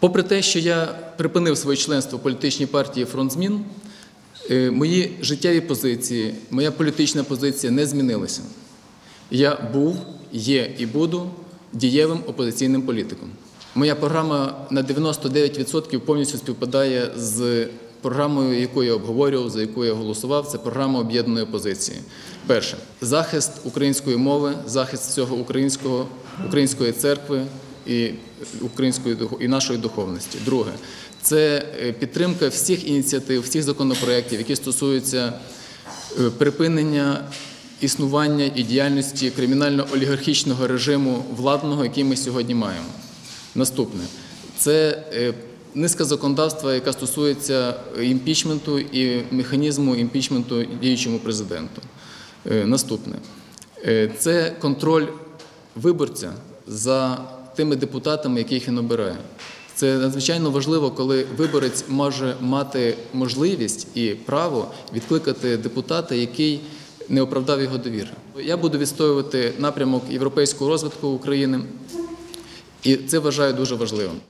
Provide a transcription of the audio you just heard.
Попри те, що я припинив своє членство в політичній партії Фронт е, мої життєві позиції, моя політична позиція не змінилася. Я був, є і буду дієвим опозиційним політиком. Моя програма на 99% повністю співпадає з програмою, яку я обговорював, за яку я голосував. Це програма об'єднаної опозиції. Перше захист української мови, захист всього українського, української церкви і української і нашої духовності. Друге це е, підтримка всіх ініціатив, всіх законопроєктів, які стосуються е, припинення існування і діяльності кримінально-олігархічного режиму владного, який ми сьогодні маємо. Наступне це е, низка законодавства, яка стосується імпічменту і механізму імпічменту діючому президенту. Наступне це контроль виборця за тими депутатами, яких він обирає. Це надзвичайно важливо, коли виборець може мати можливість і право відкликати депутата, який не оправдав його довіри. Я буду відстоювати напрямок європейського розвитку України, і це вважаю дуже важливим.